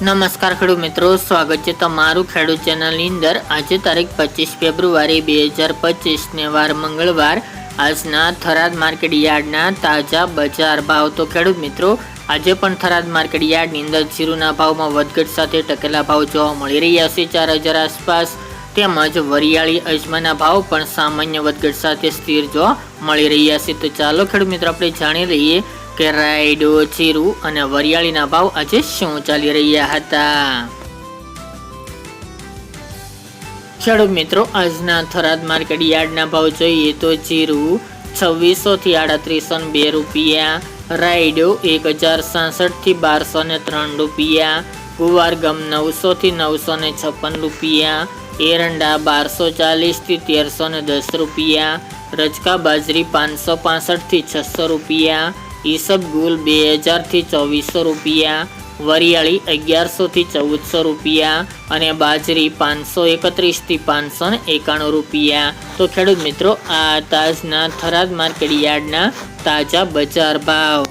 નમસ્કાર ખેડૂત મિત્રો, સ્વાગત છે તમારું ખેડૂત ચેનલની અંદર. આજે તારીખ પચીસ ફેબ્રુઆરી બે હજાર પચીસને વાર મંગળવાર. આજના થરાદ માર્કેટ યાર્ડના તાજા બજાર ભાવ. તો ખેડૂત મિત્રો, આજે પણ થરાદ માર્કેટ યાર્ડની અંદર જીરુના ભાવમાં વધઘટ સાથે ટકેલા ભાવ જોવા મળી રહ્યા છે. ચાર હજાર આસપાસ તેમજ વરિયાળી અજમાના ભાવ પણ સામાન્ય વધઘટ સાથે સ્થિર જોવા મળી રહ્યા છે. તો ચાલો ખેડૂત મિત્રો, આપણે જાણી લઈએ કે રાયડો જીરું અને વરિયાળીના ભાવ આજે શું ચાલી રહ્યા હતા? ખેડૂત મિત્રો, આજના થરાદ માર્કેટ યાર્ડના ભાવ જોઈએ તો જીરું છવ્વીસો થી આડત્રીસો બે રૂપિયા, રાયડો એક હજાર સાસઠથી બારસો ને ત્રણ રૂપિયા ગુવાર ગમ નવસો થી નવસો ને છપ્પન રૂપિયા, એરંડા બારસો ચાલીસથી તેરસો ને દસ રૂપિયા, રજકા બાજરી પાંચસો પાસઠથી છસો રૂપિયા ઈસબગુલ બે હજારથી ચોવીસો રૂપિયા, વરિયાળી અગિયારસોથી ચૌદસો રૂપિયા અને બાજરી પાંચસો એકત્રીસથી પાંચસો ને એકાણું રૂપિયા. તો ખેડૂત મિત્રો, આ તાજના થરાદ માર્કેટ યાર્ડના તાજા બજાર ભાવ.